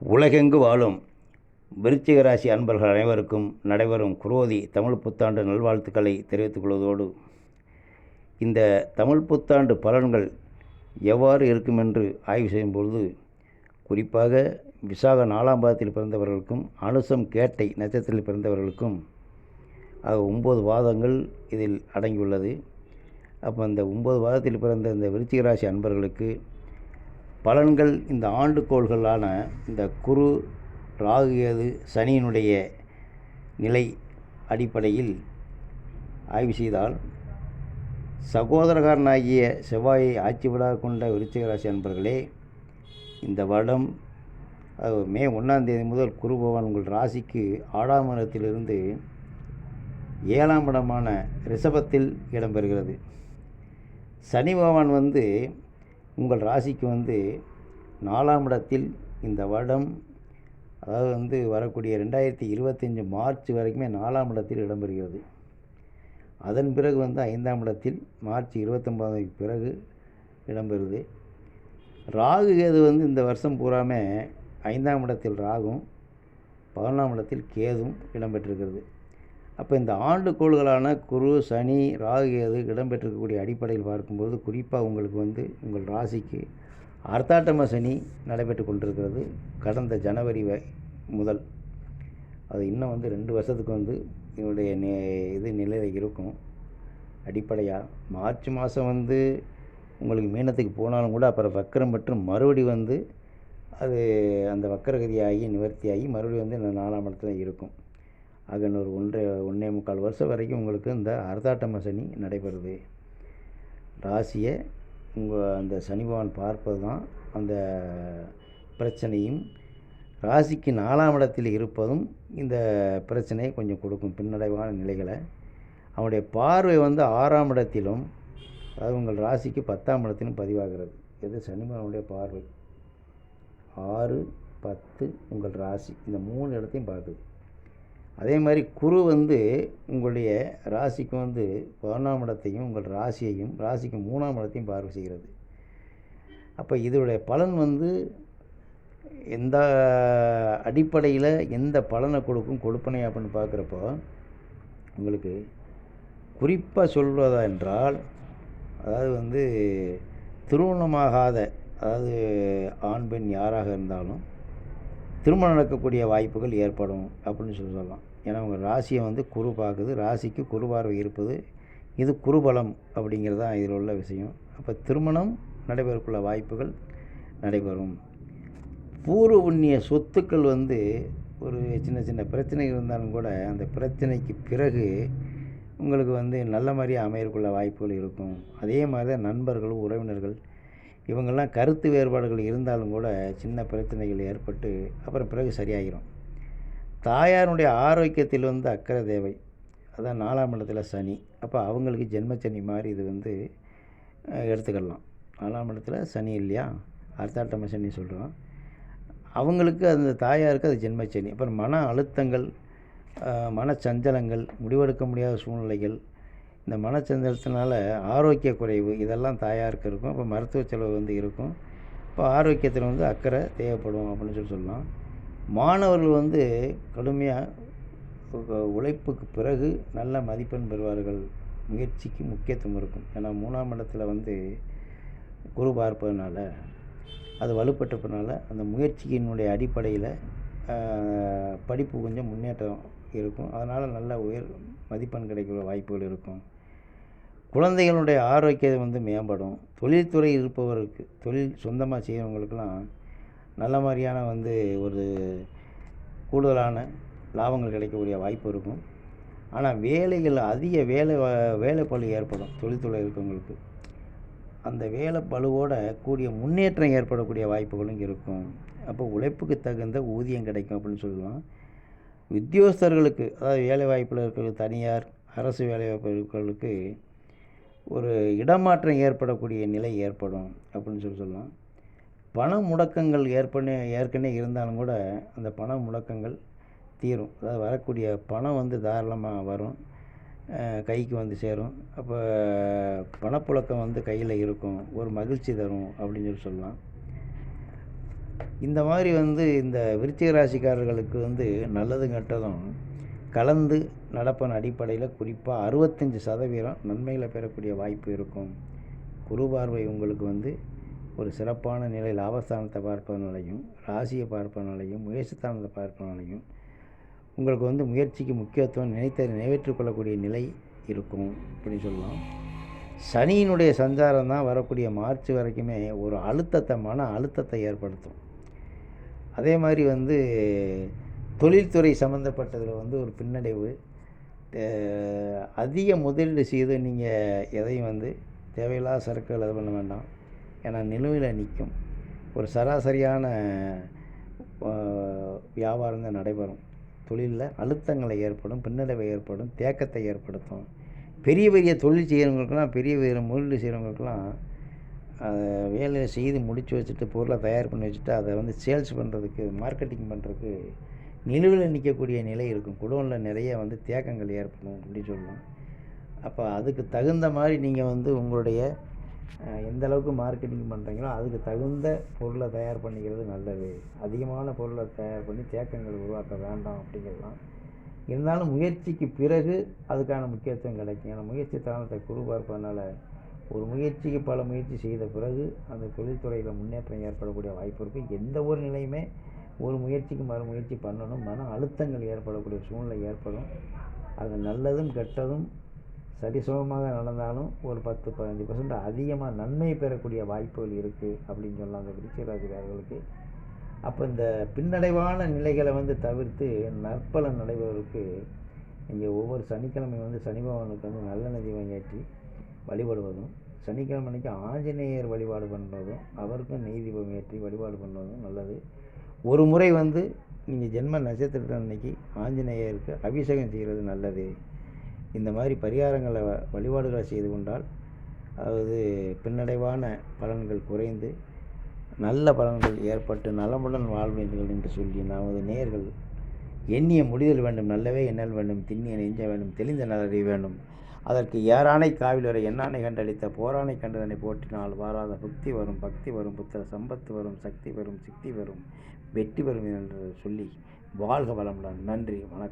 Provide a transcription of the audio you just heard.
உலகெங்கு வாழும் விருச்சிக ராசி அன்பர்கள் அனைவருக்கும் நடைபெறும் குரோதி தமிழ் புத்தாண்டு நல்வாழ்த்துக்களை தெரிவித்துக் கொள்வதோடு இந்த தமிழ் புத்தாண்டு பலன்கள் எவ்வாறு இருக்கும் என்று ஆய்வு செய்யும் பொழுது குறிப்பாக விசாக நாலாம் பாதத்தில் பிறந்தவர்களுக்கும் அனுசம் கேட்டை நட்சத்திரத்தில் பிறந்தவர்களுக்கும் ஆக ஒம்பது வாதங்கள் இதில் அடங்கியுள்ளது. அப்போ அந்த ஒம்பது வாதத்தில் பிறந்த இந்த விருச்சிக ராசி அன்பர்களுக்கு பலன்கள் இந்த ஆண்டுகோள்களான இந்த குரு ராகு கேது சனியினுடைய நிலை அடிப்படையில் ஆய்வு செய்தால் சகோதரகாரனாகிய செவ்வாயை ஆட்சி விடாக கொண்ட விருச்சிகராசி அன்பர்களே இந்த வருடம் மே ஒன்றாம் தேதி முதல் குரு பகவான் உங்கள் ராசிக்கு ஆறாம் இடத்திலிருந்து ஏழாம் இடமான ரிஷபத்தில் இடம்பெறுகிறது சனி பகவான் வந்து உங்கள் ராசிக்கு வந்து நாலாம் இடத்தில் இந்த வருடம் அதாவது வந்து வரக்கூடிய ரெண்டாயிரத்தி இருபத்தஞ்சி மார்ச் வரைக்குமே நாலாம் இடத்தில் இடம்பெறுகிறது அதன் பிறகு வந்து ஐந்தாம் இடத்தில் மார்ச் இருபத்தொம்போதுக்கு பிறகு இடம்பெறுது ராகு கேது வந்து இந்த வருஷம் பூராமே ஐந்தாம் இடத்தில் ராகும் பதினொன்றாம் இடத்தில் கேதும் இடம்பெற்றிருக்கிறது அப்போ இந்த ஆண்டு கோள்களான குரு சனி ராகு எது இடம்பெற்றிருக்கக்கூடிய அடிப்படையில் பார்க்கும்போது குறிப்பாக உங்களுக்கு வந்து உங்கள் ராசிக்கு அர்த்தாட்டம சனி நடைபெற்று கொண்டிருக்கிறது கடந்த ஜனவரி வ முதல். அது இன்னும் வந்து ரெண்டு வருஷத்துக்கு வந்து இதனுடைய நே இது நிலையில் இருக்கும். அடிப்படையாக மார்ச் மாதம் வந்து உங்களுக்கு மீனத்துக்கு போனாலும் கூட அப்புறம் வக்கரம் மற்றும் மறுபடி வந்து அது அந்த வக்கரகதியாகி நிவர்த்தியாகி மறுபடியும் வந்து இந்த நாலாம் இடத்துல இருக்கும். ஆக இன்னொரு ஒன்றரை ஒன்றே முக்கால் வருஷம் வரைக்கும் உங்களுக்கு இந்த அர்த்தாட்டம சனி நடைபெறுது. ராசியை உங்கள் அந்த சனி பகவான் பார்ப்பது தான் அந்த பிரச்சனையும் ராசிக்கு நாலாம் இடத்தில் இருப்பதும் இந்த பிரச்சனையை கொஞ்சம் கொடுக்கும் பின்னடைவான நிலைகளை. அவனுடைய பார்வை வந்து ஆறாம் இடத்திலும் அதாவது உங்கள் ராசிக்கு பத்தாம் இடத்திலும் பதிவாகிறது. இது சனிபகவானுடைய பார்வை. ஆறு பத்து உங்கள் ராசி. இந்த மூணு இடத்தையும் பார்க்குது. அதே மாதிரி குரு வந்து உங்களுடைய ராசிக்கு வந்து பதினொன்றாம் இடத்தையும் உங்கள் ராசியையும் ராசிக்கு மூணாம் இடத்தையும் பார்வை செய்கிறது. அப்போ இதோடைய பலன் வந்து எந்த அடிப்படையில் எந்த பலனை கொடுக்கும் கொடுப்பனை அப்படின்னு பார்க்குறப்போ உங்களுக்கு குறிப்பாக சொல்வதா என்றால் அதாவது வந்து திருமணமாகாத அதாவது ஆண் பெண் யாராக இருந்தாலும் திருமணம் நடக்கக்கூடிய வாய்ப்புகள் ஏற்படும் அப்படின்னு சொல்லி சொல்லலாம். ஏன்னா உங்கள் ராசியை வந்து குரு பார்க்குது. ராசிக்கு குரு பார்வை இருப்பது. இது குருபலம் அப்படிங்கிறது தான் இதில் உள்ள விஷயம். அப்போ திருமணம் நடைபெறக்குள்ள வாய்ப்புகள் நடைபெறும். பூர்வ புண்ணிய சொத்துக்கள் வந்து ஒரு சின்ன சின்ன பிரச்சனைகள் இருந்தாலும் கூட அந்த பிரச்சனைக்கு பிறகு உங்களுக்கு வந்து நல்ல மாதிரியே அமையறக்குள்ள வாய்ப்புகள் இருக்கும். அதே மாதிரி தான் நண்பர்கள் உறவினர்கள். இவங்கெல்லாம் கருத்து வேறுபாடுகள் இருந்தாலும் கூட சின்ன பிரச்சனைகள் ஏற்பட்டு அப்புறம் பிறகு சரியாகிடும் தாயாருடைய ஆரோக்கியத்தில் வந்து அக்கறை தேவை. அதான் நாலாம் இடத்துல சனி. அப்போ அவங்களுக்கு ஜென்மச்சனி மாதிரி இது வந்து எடுத்துக்கலாம். நாலாம் இடத்துல சனி இல்லையா? அர்த்தாட்டம சனி சொல்கிறோம் அவங்களுக்கு அந்த தாயாருக்கு அது ஜென்மச்சனி. அப்புறம் மன அழுத்தங்கள் மனச்சஞ்சலங்கள் முடிவெடுக்க முடியாத சூழ்நிலைகள். இந்த மனச்சஞ்சலத்தினால ஆரோக்கிய குறைவு இதெல்லாம் தாயாருக்கு இருக்கும். இப்போ மருத்துவ செலவு வந்து இருக்கும். இப்போ ஆரோக்கியத்தில் வந்து அக்கறை தேவைப்படும் அப்படின்னு சொல்லி சொல்லலாம். மாணவர்கள் வந்து கடுமையாக உழைப்புக்கு பிறகு நல்ல மதிப்பெண் பெறுவார்கள். முயற்சிக்கு முக்கியத்துவம் இருக்கும். ஏன்னா மூணாம் இடத்துல வந்து குரு பார்ப்பதுனால அது வலுப்பட்டப்பனால அந்த முயற்சியினுடைய அடிப்படையில் படிப்பு கொஞ்சம் முன்னேற்றம் இருக்கும். அதனால் நல்ல உயர் மதிப்பெண் கிடைக்கிற வாய்ப்புகள் இருக்கும். குழந்தைகளுடைய ஆரோக்கியம் வந்து மேம்படும். தொழில்துறை இருப்பவருக்கு தொழில் சொந்தமாக செய்கிறவங்களுக்கெல்லாம் நல்ல மாதிரியான வந்து ஒரு கூடுதலான லாபங்கள் கிடைக்கக்கூடிய வாய்ப்பு இருக்கும். ஆனால் வேலைகள் அதிக வேலை வேலை ஏற்படும் தொழில்துறை இருக்கவங்களுக்கு. அந்த வேலை பழுவோட கூடிய முன்னேற்றம் ஏற்படக்கூடிய வாய்ப்புகளும் இருக்கும். அப்போ உழைப்புக்கு தகுந்த ஊதியம் கிடைக்கும் அப்படின்னு சொல்லலாம். உத்தியோகஸ்தர்களுக்கு அதாவது வேலை வாய்ப்பில் இருக்கிற தனியார் அரசு வேலை வாய்ப்பு ஒரு இடமாற்றம் ஏற்படக்கூடிய நிலை ஏற்படும் அப்படின்னு சொல்லி சொல்லலாம். பண முடக்கங்கள் ஏற்பனே ஏற்கனவே இருந்தாலும் கூட அந்த பண முடக்கங்கள் தீரும். அதாவது வரக்கூடிய பணம் வந்து தாராளமாக வரும். கைக்கு வந்து சேரும். அப்போ பணப்புழக்கம் வந்து கையில் இருக்கும். ஒரு மகிழ்ச்சி தரும் அப்படின்னு சொல்லி சொல்லலாம். இந்த மாதிரி வந்து இந்த விருச்சிக ராசிக்காரர்களுக்கு வந்து நல்லதும் கெட்டதும் கலந்து நடப்பன் அடிப்படையில் குறிப்பாக அறுபத்தஞ்சி சதவீதம் நன்மைகளை பெறக்கூடிய வாய்ப்பு இருக்கும். குரு பார்வை உங்களுக்கு வந்து ஒரு சிறப்பான நிலை லாபஸ்தானத்தை பார்ப்பதனாலையும் ராசியை பார்ப்பதனாலையும் முயற்சித்தானத்தை பார்ப்பதனாலையும் உங்களுக்கு வந்து முயற்சிக்கு முக்கியத்துவம் நினைத்த நிறைவேற்றிக்கொள்ளக்கூடிய நிலை இருக்கும் அப்படின்னு சொல்லலாம். சனியினுடைய சஞ்சாரம் தான் வரக்கூடிய மார்ச் வரைக்குமே ஒரு அழுத்தத்தை மன அழுத்தத்தை ஏற்படுத்தும். அதே மாதிரி வந்து தொழில்துறை சம்மந்தப்பட்டதில் வந்து ஒரு பின்னடைவு. அதிக முதலீடு செய்து நீங்கள் எதையும் வந்து தேவையில்லாத சரக்குகள் அது பண்ண வேண்டாம். ஏன்னா நிலுவையில் நிற்கும் ஒரு சராசரியான வியாபாரங்கள் வியாபாரம் தான் நடைபெறும். தொழிலில் அழுத்தங்களை ஏற்படும் பின்னடைவை ஏற்படும் தேக்கத்தை ஏற்படுத்தும். பெரிய பெரிய தொழில் செய்கிறவங்களுக்கெல்லாம் பெரிய பெரிய முதலீடு செய்கிறவங்களுக்கெல்லாம் அதை வேலையை செய்து முடித்து வச்சுட்டு பொருளை தயார் பண்ணி வச்சுட்டு அதை வந்து சேல்ஸ் பண்ணுறதுக்கு மார்க்கெட்டிங் பண்ணுறதுக்கு நிலுவையில் நிற்கக்கூடிய நிலை இருக்கும். குடோனில் நிறைய வந்து தேக்கங்கள் ஏற்படும் அப்படின்னு சொல்லுவோம் அப்போ அதுக்கு தகுந்த மாதிரி நீங்கள் வந்து உங்களுடைய எந்த அளவுக்கு மார்க்கெட்டிங் பண்ணுறீங்களோ அதுக்கு தகுந்த பொருளை தயார் பண்ணிக்கிறது நல்லது. அதிகமான பொருளை தயார் பண்ணி தேக்கங்கள் உருவாக்க வேண்டாம் அப்படிங்கிறலாம் இருந்தாலும் முயற்சிக்கு பிறகு அதுக்கான முக்கியத்துவம் கிடைக்கும். ஏன்னா முயற்சி தானத்தை குரு பார்ப்பதனால ஒரு முயற்சிக்கு பல முயற்சி செய்த பிறகு அந்த தொழில்துறையில் முன்னேற்றம் ஏற்படக்கூடிய வாய்ப்பு இருக்குது எந்த ஒரு நிலையுமே ஒரு முயற்சிக்கு மறு முயற்சி பண்ணணும். மன அழுத்தங்கள் ஏற்படக்கூடிய சூழ்நிலை ஏற்படும். அது நல்லதும் கெட்டதும் சரிசமமாக நடந்தாலும் ஒரு பத்து பதினஞ்சு பர்சன்ட் அதிகமாக நன்மை பெறக்கூடிய வாய்ப்புகள் இருக்குது அப்படின்னு சொல்லலாம் அந்த விருச்சிகராசிக்காரர்களுக்கு அப்போ இந்த பின்னடைவான நிலைகளை வந்து தவிர்த்து நற்பலன் நடைபெறுவதற்கு இங்கே ஒவ்வொரு சனிக்கிழமை வந்து சனி பகவானுக்கு வந்து நல்ல நதி வங்கியாற்றி வழிபடுவதும் சனிக்கிழமை அன்றைக்கி ஆஞ்சநேயர் வழிபாடு பண்ணுறதும் அவருக்கும் நெய் தீபம் ஏற்றி வழிபாடு பண்ணுவதும் நல்லது. ஒரு முறை வந்து நீங்கள் ஜென்ம நட்சத்திரம் அன்னைக்கு ஆஞ்சநேயருக்கு அபிஷேகம் செய்கிறது நல்லது. இந்த மாதிரி பரிகாரங்களை வழிபாடுகளை செய்து கொண்டால் அதாவது பின்னடைவான பலன்கள் குறைந்து நல்ல பலன்கள் ஏற்பட்டு நலமுடன் வாழ்வீர்கள் என்று சொல்லி நமது நேர்கள் எண்ணிய முடிதல் வேண்டும் நல்லவே எண்ணல் வேண்டும் திண்ணிய நெஞ்ச வேண்டும் தெளிந்த நலறி வேண்டும். அதற்கு ஏறானை காவிலரை எண்ணானை கண்டளித்த போரானை கண்டதனை போற்றினால் வாராத புக்தி வரும் பக்தி வரும் புத்திர சம்பத்து வரும் சக்தி வரும் சக்தி வரும் வெற்றி வரும் என்று சொல்லி வாழ்க வளமுடன். நன்றி வணக்கம்.